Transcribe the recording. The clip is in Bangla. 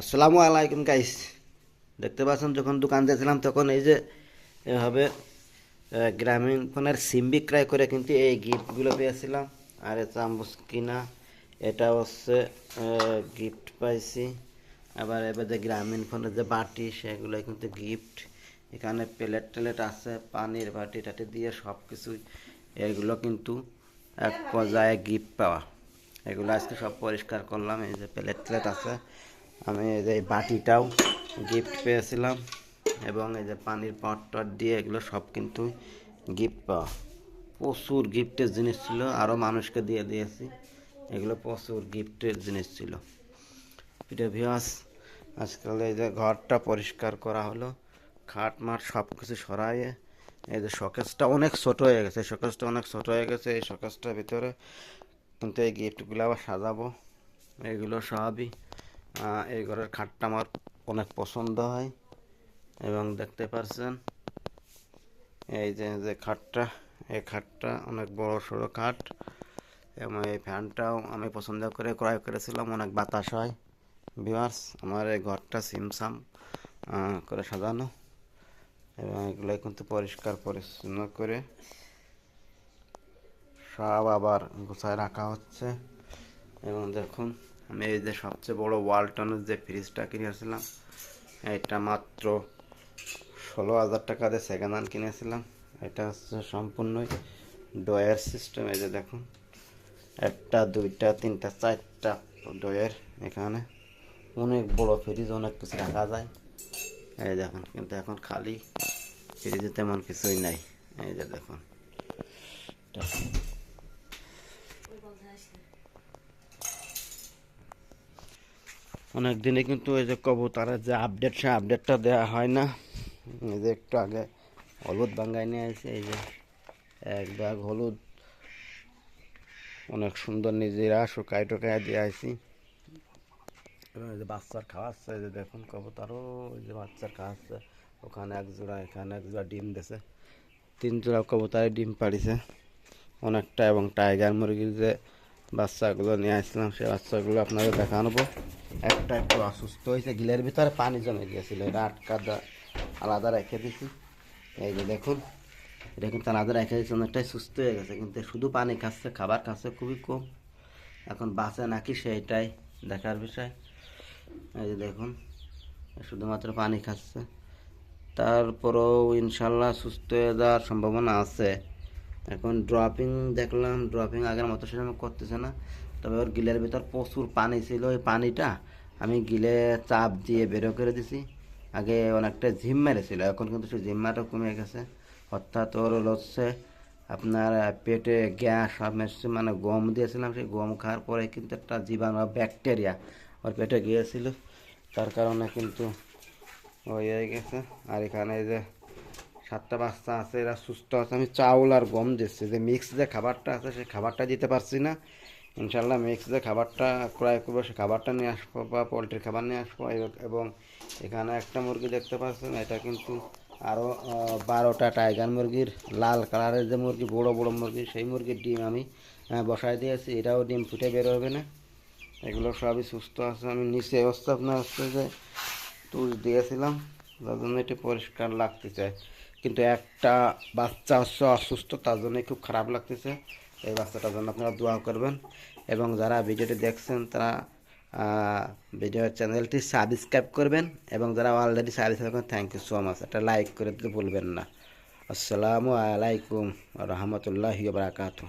আসসালামু আলাইকুম গাইস দেখতে পাচ্ছেন, যখন দোকান দিয়েছিলাম তখন এই যে এভাবে গ্রামীণ ফোনের সিম বিক্রয় করে কিন্তু এই গিফটগুলো পেয়েছিলাম। আর এ চামচ কিনা, এটা হচ্ছে গিফট পাইছি। আবার এবার যে গ্রামীণ ফোনের যে বাটি, সেগুলো কিন্তু গিফট। এখানে প্লেট টেলেট আছে, পানির বাটি টাটি দিয়ে সব কিছুই এগুলো কিন্তু এক পর্যায়ে গিফট পাওয়া। এগুলো আজকে সব পরিষ্কার করলাম, এই যে প্লেট প্লেট আছে। আমি এই যে বাটিটাও গিফট পেয়েছিলাম এবং এই যে পানির পট টট দিয়ে এগুলো সব কিন্তু গিফট পাওয়া। প্রচুর গিফটের জিনিস ছিল আরও মানুষকে দিয়ে দিয়েছি। এগুলো প্রচুর গিফটের জিনিস ছিল। প্রিয় ভিউয়ার্স আজকাল এই যে ঘরটা পরিষ্কার করা হলো, খাট মাট সব কিছু সরাইয়ে, এই যে শকেসটা অনেক ছোট হয়ে গেছে শকেসটা অনেক ছোট হয়ে গেছে, এই শকেসটার ভিতরে কিন্তু এই গিফটগুলো আবার সাজাবো। এগুলো সবই এই ঘরের খাটটা আমার অনেক পছন্দ হয়। এবং দেখতে পারছেন, এই যে যে খাটটা, এই খাটটা অনেক বড় সড়ো খাট। এবং এই ফ্যানটাও আমি পছন্দ করে ক্রয় করেছিলাম, অনেক বাতাস হয়। ভিউয়ার্স, আমার এই ঘরটা সিমসাম করে সাজানো। এবং এগুলো কিন্তু পরিষ্কার পরিচ্ছন্ন করে সব আবার গোছায় রাখা হচ্ছে। এবং দেখুন আমি এই যে সবচেয়ে বড় ওয়ালটনের যে ফ্রিজটা কিনেছিলাম, এটা মাত্র ষোলো হাজার টাকা দিয়ে সেকেন্ড হ্যান্ড কিনেছিলাম। এটা হচ্ছে সম্পূর্ণই ডয়ের সিস্টেম এই যে দেখুন। একটা, দুইটা, তিনটা, চারটা ডয়ের এখানে। অনেক বড় ফ্রিজ অনেক কিছু রাখা যায়। এই দেখুন, কিন্তু এখন খালি ফ্রিজে তেমন কিছুই নাই। এই যে দেখুন। অনেক দিনে কিন্তু এই যে কবুতরের যে আপডেট সে আপডেটটা দেওয়া হয় না। এই যে একটু আগে হলুদ বাঙ্গাই নিয়ে আসে এই যে এক ব্যাগ হলুদ। অনেক সুন্দর নিজেরা শুকাই টুকাই দিয়ে আসি এবং এই যে বাচ্চার খাওয়াচ্ছে, এই যে দেখুন কবুতরও ওই যে বাচ্চার খাওয়াচ্ছে। ওখানে এক জোড়া, এখানে এক জোড়া ডিম দিছে। তিন জোড়া কবুতরে ডিম পাড়িছে। অনেকটা এবং টাইগার মুরগির যে বাচ্চাগুলো নিয়ে আসলাম, সেই বাচ্চাগুলো আপনাদের দেখানোবো একটা একটু অসুস্থ হয়েছে, গিলের ভিতরে পানি জমে গিয়েছিল, এটা আটকা আলাদা রেখে দিছি। এই যে দেখুন, এটা কিন্তু আলাদা রেখে দিয়েছি, অনেকটাই সুস্থ হয়ে গেছে, কিন্তু শুধু পানি খাচ্ছে, খাবার খাচ্ছে খুবই কম। এখন বাঁচে নাকি সেইটাই দেখার বিষয়। এই যে দেখুন, শুধুমাত্র পানি খাচ্ছে। তারপরেও ইনশাল্লাহ সুস্থ হয়ে যাওয়ার সম্ভাবনা আছে। এখন ড্রপিং দেখলাম ড্রপিং আগের মতো সেরকম করতেছে না। তবে ওর গিলের ভিতর প্রচুর পানি ছিল, ওই পানিটা আমি গিলে চাপ দিয়ে বেরো করে দিছি। আগে অনেকটা ঝিম মেরেছিল, এখন কিন্তু সেই ঝিম্মাটা কমে গেছে। অর্থাৎ ওর হচ্ছে আপনার পেটে গ্যাস মানে গম দিয়েছিলাম, সেই গম খাওয়ার পরে কিন্তু একটা জীবাণু বা ব্যাকটেরিয়া ওর পেটে গিয়েছিল। তার কারণে কিন্তু ওই হয়ে গেছে। আর এখানে যে সাতটা বাচ্চা আছে, এরা সুস্থ আছে। আমি চাউল আর গম দিচ্ছি। যে মিক্স যে খাবারটা আছে সেই খাবারটা দিতে পারছি না। ইনশাল্লাহ মিক্স যে খাবারটা ক্রয় করব, সে খাবারটা নিয়ে আসব বা পোলট্রির খাবার নিয়ে আসব। এবং- এখানে একটা মুরগি দেখতে পাচ্ছেন, এটা কিন্তু আরও বারোটা টাইগার মুরগির লাল কালারের যে মুরগি, বড় বড় মুরগি, সেই মুরগির ডিম আমি বসায় দিয়েছি। এটাও ডিম ফুটে বের হবে না। এগুলো সবই সুস্থ আছে। আমি নিচে অবস্থা আপনার হচ্ছে যে, তুষ দিয়েছিলাম। যার জন্য এটি পরিষ্কার লাগতেছে কিন্তু একটা বাচ্চা হচ্ছে অসুস্থ, তার জন্যই খুব খারাপ লাগতেছে। এই বাচ্চাটার জন্য আপনারা দোয়া করবেন। এবং যারা ভিডিওটি দেখছেন, তারা ভিডিও চ্যানেলটি সাবস্ক্রাইব করবেন। এবং যারা অলরেডি সাবস্ক্রাইব করেন থ্যাংক ইউ সো মাচ একটা লাইক করে দিতে ভুলবেন না। আসসালামু আলাইকুম রহমতুল্লাহ বারাকাতু